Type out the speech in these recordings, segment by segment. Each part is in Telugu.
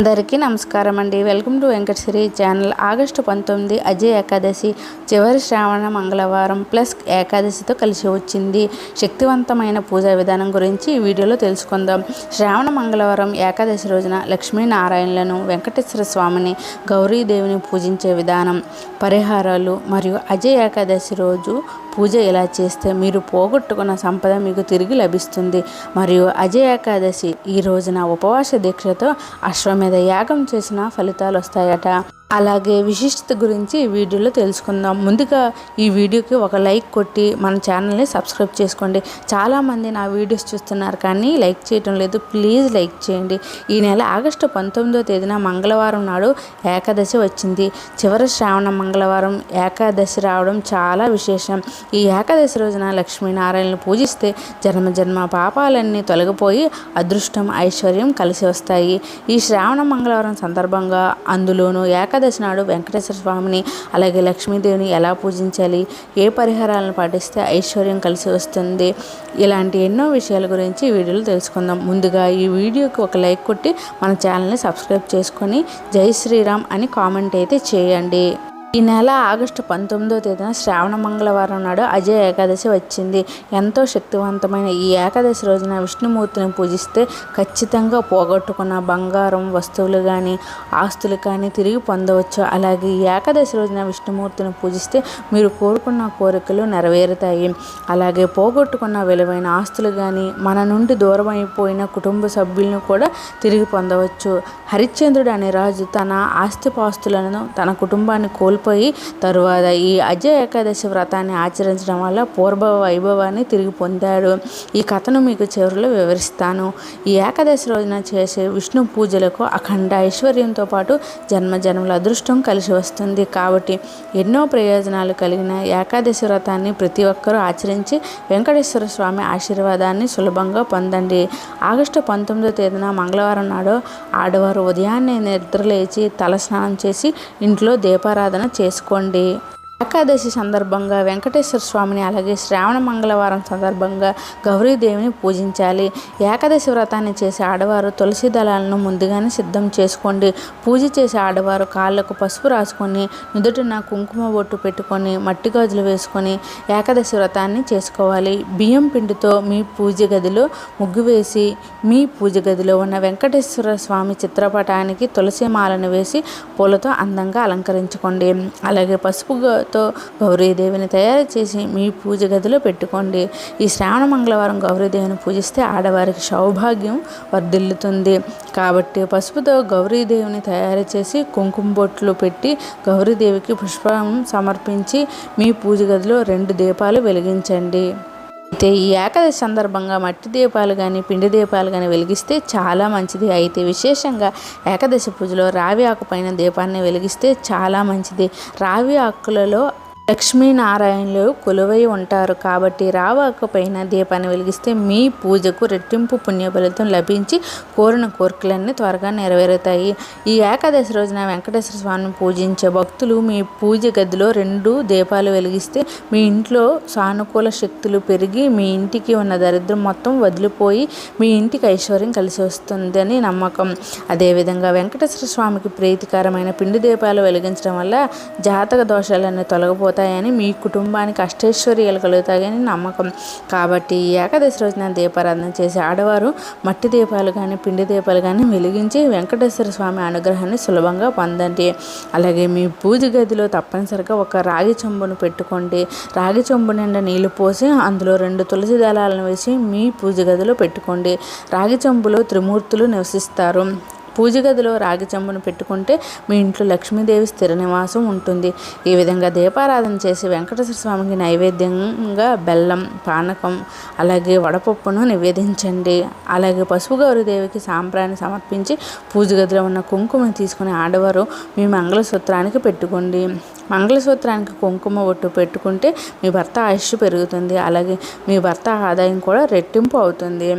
అందరికీ నమస్కారం అండి. Welcome to Venkatasri channel. August పంతొమ్మిది అజయ్ ఏకాదశి చివరి శ్రావణ మంగళవారం ప్లస్ ఏకాదశితో కలిసి వచ్చింది. శక్తివంతమైన పూజా విధానం గురించి ఈ వీడియోలో తెలుసుకుందాం. శ్రావణ మంగళవారం ఏకాదశి రోజున లక్ష్మీనారాయణలను వెంకటేశ్వర స్వామిని గౌరీదేవిని పూజించే విధానం పరిహారాలు మరియు అజయ్ ఏకాదశి రోజు పూజ ఇలా చేస్తే మీరు పోగొట్టుకున్న సంపద మీకు తిరిగి లభిస్తుంది. మరియు అజయ ఏకాదశి ఈ రోజున ఉపవాస దీక్షతో అశ్వమేధ యాగం చేసిన ఫలితాలు వస్తాయట. అలాగే విశిష్టత గురించి ఈ వీడియోలో తెలుసుకుందాం. ముందుగా ఈ వీడియోకి ఒక లైక్ కొట్టి మన ఛానల్ని సబ్స్క్రైబ్ చేసుకోండి. చాలామంది నా వీడియోస్ చూస్తున్నారు కానీ లైక్ చేయటం లేదు. ప్లీజ్ లైక్ చేయండి. ఈ నెల ఆగస్టు పంతొమ్మిదో తేదీన మంగళవారం నాడు ఏకాదశి వచ్చింది. చివరి శ్రావణ మంగళవారం ఏకాదశి రావడం చాలా విశేషం. ఈ ఏకాదశి రోజున లక్ష్మీనారాయణను పూజిస్తే జన్మ జన్మ పాపాలన్నీ తొలగిపోయి అదృష్టం ఐశ్వర్యం కలిసి వస్తాయి. ఈ శ్రావణ మంగళవారం సందర్భంగా అందులోనూ ఏకాదశి ఏకాదశి నాడు వెంకటేశ్వర స్వామిని అలాగే లక్ష్మీదేవిని ఎలా పూజించాలి ఏ పరిహారాలను పాటిస్తే ఐశ్వర్యం కలిసి వస్తుంది ఇలాంటి ఎన్నో విషయాల గురించి వీడియోలో తెలుసుకుందాం. ముందుగా ఈ వీడియోకి ఒక లైక్ కొట్టి మన ఛానల్ని సబ్స్క్రైబ్ చేసుకొని జై శ్రీరామ్ అని కామెంట్ అయితే చేయండి. ఈ నెల ఆగస్టు పంతొమ్మిదో తేదీన శ్రావణ మంగళవారం నాడు అజయ ఏకాదశి వచ్చింది. ఎంతో శక్తివంతమైన ఈ ఏకాదశి రోజున విష్ణుమూర్తిని పూజిస్తే ఖచ్చితంగా పోగొట్టుకున్న బంగారం వస్తువులు కానీ ఆస్తులు కానీ తిరిగి పొందవచ్చు. అలాగే ఈ ఏకాదశి రోజున విష్ణుమూర్తిని పూజిస్తే మీరు కోరుకున్న కోరికలు నెరవేరుతాయి. అలాగే పోగొట్టుకున్న విలువైన ఆస్తులు కానీ మన నుండి దూరం అయిపోయిన కుటుంబ సభ్యులను కూడా తిరిగి పొందవచ్చు. హరిశ్చంద్రుడు అనే రాజు తన ఆస్తిపాస్తులను తన కుటుంబాన్ని కోల్పో కోల్పోయి తరువాత ఈ అజయ ఏకాదశి వ్రతాన్ని ఆచరించడం వల్ల పూర్వ వైభవాన్ని తిరిగి పొందాడు. ఈ కథను మీకు చివరిలో వివరిస్తాను. ఈ ఏకాదశి రోజున చేసే విష్ణు పూజలకు అఖండ ఐశ్వర్యంతో పాటు జన్మ జన్మల అదృష్టం కలిసి వస్తుంది. కాబట్టి ఎన్నో ప్రయోజనాలు కలిగిన ఏకాదశి వ్రతాన్ని ప్రతి ఒక్కరూ ఆచరించి వెంకటేశ్వర స్వామి ఆశీర్వాదాన్ని సులభంగా పొందండి. ఆగస్టు పంతొమ్మిదో తేదీన మంగళవారం నాడు ఆడవారు ఉదయాన్నే నిద్రలేచి తలస్నానం చేసి ఇంట్లో దీపారాధన చేసుకోండి. ఏకాదశి సందర్భంగా వెంకటేశ్వర స్వామిని అలాగే శ్రావణ మంగళవారం సందర్భంగా గౌరీదేవిని పూజించాలి. ఏకాదశి వ్రతాన్ని చేసే ఆడవారు తులసి దళాలను ముందుగానే సిద్ధం చేసుకోండి. పూజ చేసే ఆడవారు కాళ్ళకు పసుపు రాసుకొని నుదుటిన కుంకుమ బొట్టు పెట్టుకొని మట్టి గాజులు వేసుకొని ఏకాదశి వ్రతాన్ని చేసుకోవాలి. బియ్యం పిండితో మీ పూజ గదిలో ముగ్గు వేసి మీ పూజ గదిలో ఉన్న వెంకటేశ్వర స్వామి చిత్రపటానికి తులసి మాలను వేసి పూలతో అందంగా అలంకరించుకోండి. అలాగే పసుపు తో గౌరీదేవిని తయారు చేసి మీ పూజ గదిలో పెట్టుకోండి. ఈ శ్రావణ మంగళవారం గౌరీదేవిని పూజిస్తే ఆడవారికి సౌభాగ్యం వర్ధిల్లుతుంది. కాబట్టి పసుపుతో గౌరీదేవిని తయారు చేసి కుంకుమ బొట్లు పెట్టి గౌరీదేవికి పుష్పం సమర్పించి మీ పూజ గదిలో రెండు దీపాలు వెలిగించండి. అయితే ఈ ఏకాదశి సందర్భంగా మట్టి దీపాలు కానీ పిండి దీపాలు కానీ వెలిగిస్తే చాలా మంచిది. అయితే విశేషంగా ఏకాదశి పూజలో రావి ఆకు పైన దీపాన్ని వెలిగిస్తే చాలా మంచిది. రావి ఆకులలో లక్ష్మీనారాయణులు కొలువై ఉంటారు కాబట్టి రావాక పైన దీపాన్ని వెలిగిస్తే మీ పూజకు రెట్టింపు పుణ్యఫలితం లభించి కోరిన కోరికలన్నీ త్వరగా నెరవేరుతాయి. ఈ ఏకాదశి రోజున వెంకటేశ్వర స్వామిని పూజించే భక్తులు మీ పూజ గదిలో రెండు దీపాలు వెలిగిస్తే మీ ఇంట్లో సానుకూల శక్తులు పెరిగి మీ ఇంటికి ఉన్న దరిద్రం మొత్తం వదిలిపోయి మీ ఇంటికి ఐశ్వర్యం కలిసి వస్తుందని నమ్మకం. అదేవిధంగా వెంకటేశ్వర స్వామికి ప్రీతికరమైన పిండి దీపాలు వెలిగించడం వల్ల జాతక దోషాలన్నీ తొలగిపోతాయి. కలుగుతాయని మీ కుటుంబానికి అష్టైశ్వర్యాలు కలుగుతాయని నమ్మకం. కాబట్టి ఈ ఏకాదశి రోజున దీపారాధన చేసే ఆడవారు మట్టి దీపాలు కానీ పిండి దీపాలు కానీ వెలిగించి వెంకటేశ్వర స్వామి అనుగ్రహాన్ని సులభంగా పొందండి. అలాగే మీ పూజ గదిలో తప్పనిసరిగా ఒక రాగి చెంబును పెట్టుకోండి. రాగి చెంబు నిండా నీళ్ళు పోసి అందులో రెండు తులసి దళాలను వేసి మీ పూజ గదిలో పెట్టుకోండి. రాగి చెంబులో త్రిమూర్తులు నివసిస్తారు. పూజ గదిలో రాగి చెంబును పెట్టుకుంటే మీ ఇంట్లో లక్ష్మీదేవి స్థిర నివాసం ఉంటుంది. ఈ విధంగా దీపారాధన చేసి వెంకటేశ్వర స్వామికి నైవేద్యంగా బెల్లం పానకం అలాగే వడపప్పును నివేదించండి. అలాగే పసుపు గౌరీదేవికి సాంప్రాన్ని సమర్పించి పూజ గదిలో ఉన్న కుంకుమను తీసుకుని ఆడవారు మీ మంగళసూత్రానికి పెట్టుకోండి. మంగళసూత్రానికి కుంకుమ ఒట్టు పెట్టుకుంటే మీ భర్త ఆయుష్ పెరుగుతుంది. అలాగే మీ భర్త ఆదాయం కూడా రెట్టింపు అవుతుంది.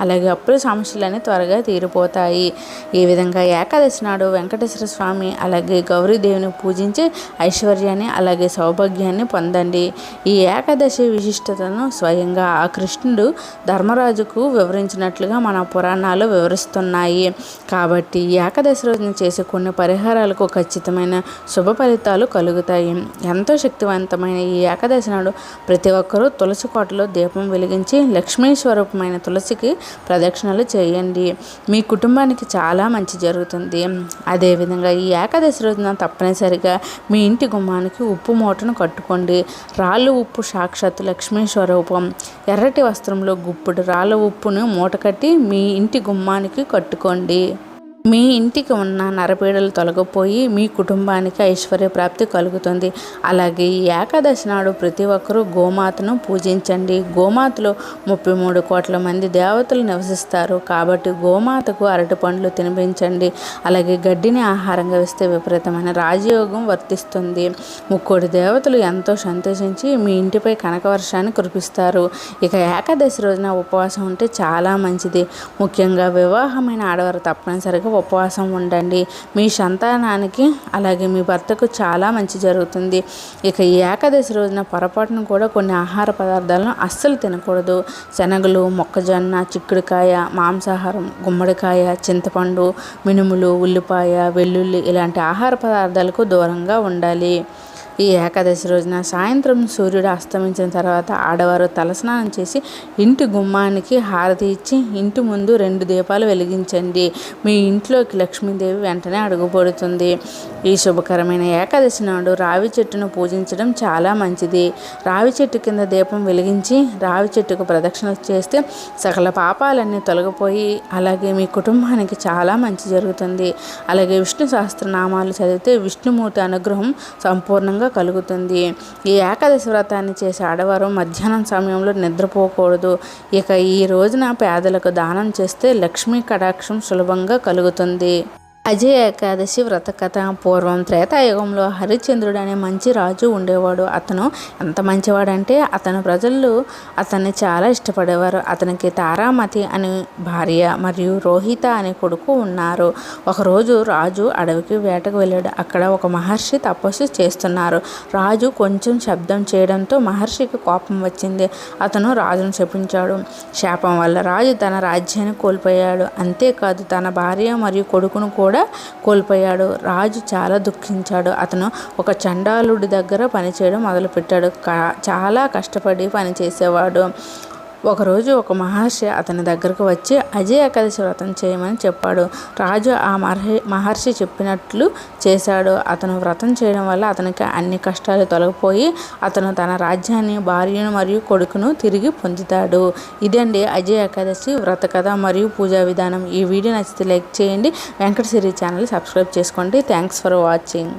అలాగే అప్పుల సమస్యలన్నీ త్వరగా తీరిపోతాయి. ఈ ఈ విధంగా ఏకాదశి నాడు వెంకటేశ్వర స్వామి అలాగే గౌరీదేవిని పూజించి ఐశ్వర్యాన్ని అలాగే సౌభాగ్యాన్ని పొందండి. ఈ ఏకాదశి విశిష్టతను స్వయంగా ఆ కృష్ణుడు ధర్మరాజుకు వివరించినట్లుగా మన పురాణాలు వివరిస్తున్నాయి. కాబట్టి ఏకాదశి రోజున చేసే కొన్ని పరిహారాలకు ఖచ్చితమైన శుభ ఫలితాలు కలుగుతాయి. ఎంతో శక్తివంతమైన ఈ ఏకాదశి నాడు ప్రతి ఒక్కరూ తులసి కోటలో దీపం వెలిగించి లక్ష్మీ స్వరూపమైన తులసికి ప్రదక్షిణలు చేయండి. మీ కుటుంబానికి చాలా మంచి జరుగుతుంది. అదేవిధంగా ఈ ఏకాదశి రోజున తప్పనిసరిగా మీ ఇంటి గుమ్మానికి ఉప్పు మూటను కట్టుకోండి. రాళ్ళు ఉప్పు సాక్షాత్ లక్ష్మీ స్వరూపం. ఎర్రటి వస్త్రంలో గుప్పుడు రాళ్ళ ఉప్పును మూట కట్టి మీ ఇంటి గుమ్మానికి కట్టుకోండి. మీ ఇంటికి ఉన్న నరపీడలు తొలగిపోయి మీ కుటుంబానికి ఐశ్వర్య ప్రాప్తి కలుగుతుంది. అలాగే ఈ ఏకాదశి నాడు ప్రతి ఒక్కరూ గోమాతను పూజించండి. గోమాతలో ముప్పై మూడు కోట్ల మంది దేవతలు నివసిస్తారు. కాబట్టి గోమాతకు అరటి పండ్లు తినిపించండి. అలాగే గడ్డిని ఆహారంగా వేస్తే విపరీతమైన రాజయోగం వర్తిస్తుంది. ముక్కోటి దేవతలు ఎంతో సంతోషించి మీ ఇంటిపై కనకవర్షాన్ని కురిపిస్తారు. ఇక ఏకాదశి రోజున ఉపవాసం ఉంటే చాలా మంచిది. ముఖ్యంగా వివాహమైన ఆడవారు తప్పనిసరిగా ఉపవాసం ఉండండి. మీ సంతానానికి అలాగే మీ భర్తకు చాలా మంచి జరుగుతుంది. ఇక ఈ ఏకాదశి రోజున పొరపాటును కూడా కొన్ని ఆహార పదార్థాలను అస్సలు తినకూడదు. శనగలు మొక్కజొన్న చిక్కుడుకాయ మాంసాహారం గుమ్మడికాయ చింతపండు మినుములు ఉల్లిపాయ వెల్లుల్లి ఇలాంటి ఆహార పదార్థాలకు దూరంగా ఉండాలి. ఈ ఏకాదశి రోజున సాయంత్రం సూర్యుడు అస్తమించిన తర్వాత ఆడవారు తలస్నానం చేసి ఇంటి గుమ్మానికి హారతి ఇచ్చి ఇంటి ముందు రెండు దీపాలు వెలిగించండి. మీ ఇంట్లోకి లక్ష్మీదేవి వెంటనే అడుగుపడుతుంది. ఈ శుభకరమైన ఏకాదశి నాడు రావి చెట్టును పూజించడం చాలా మంచిది. రావి చెట్టు కింద దీపం వెలిగించి రావి చెట్టుకు ప్రదక్షిణ చేస్తే సకల పాపాలన్నీ తొలగిపోయి అలాగే మీ కుటుంబానికి చాలా మంచి జరుగుతుంది. అలాగే విష్ణు సహస్రనామాలు చదివితే విష్ణుమూర్తి అనుగ్రహం సంపూర్ణంగా సులభంగా కలుగుతుంది. ఈ ఏకాదశి వ్రతాన్ని చేసే ఆడవారు మధ్యాహ్నం సమయంలో నిద్రపోకూడదు. ఇక ఈ రోజున పేదలకు దానం చేస్తే లక్ష్మీ కటాక్షం సులభంగా కలుగుతుంది. అజయ ఏకాదశి వ్రత కథ పూర్వం త్రేతాయుగంలో హరిశ్చంద్రుడు అనే మంచి రాజు ఉండేవాడు. అతను ఎంత మంచివాడంటే అతను ప్రజలు అతన్ని చాలా ఇష్టపడేవారు. అతనికి తారామతి అనే భార్య మరియు రోహిత అనే కొడుకు ఉన్నారు. ఒకరోజు రాజు అడవికి వేటకు వెళ్ళాడు. అక్కడ ఒక మహర్షి తపస్సు చేస్తున్నారు. రాజు కొంచెం శబ్దం చేయడంతో మహర్షికి కోపం వచ్చింది. అతను రాజును శపించాడు. శాపం వల్ల రాజు తన రాజ్యాన్ని కోల్పోయాడు. అంతేకాదు తన భార్య మరియు కొడుకును కూడా కూడా కోల్పోయాడు. రాజు చాలా దుఃఖించాడు. అతను ఒక చండాలుడి దగ్గర పనిచేయడం మొదలుపెట్టాడు. చాలా కష్టపడి పనిచేసేవాడు. ఒకరోజు ఒక మహర్షి అతని దగ్గరకు వచ్చి అజయ ఏకాదశి వ్రతం చేయమని చెప్పాడు. రాజు ఆ మహర్షి మహర్షి చెప్పినట్లు చేశాడు. అతను వ్రతం చేయడం వల్ల అతనికి అన్ని కష్టాలు తొలగిపోయి అతను తన రాజ్యాన్ని భార్యను మరియు కొడుకును తిరిగి పొందుతాడు. ఇదండి అజయ్ ఏకాదశి వ్రత కథ మరియు పూజా విధానం. ఈ వీడియో నచ్చితే లైక్ చేయండి. వెంకట సిరి ఛానల్ సబ్స్క్రైబ్ చేసుకోండి. Thanks for watching.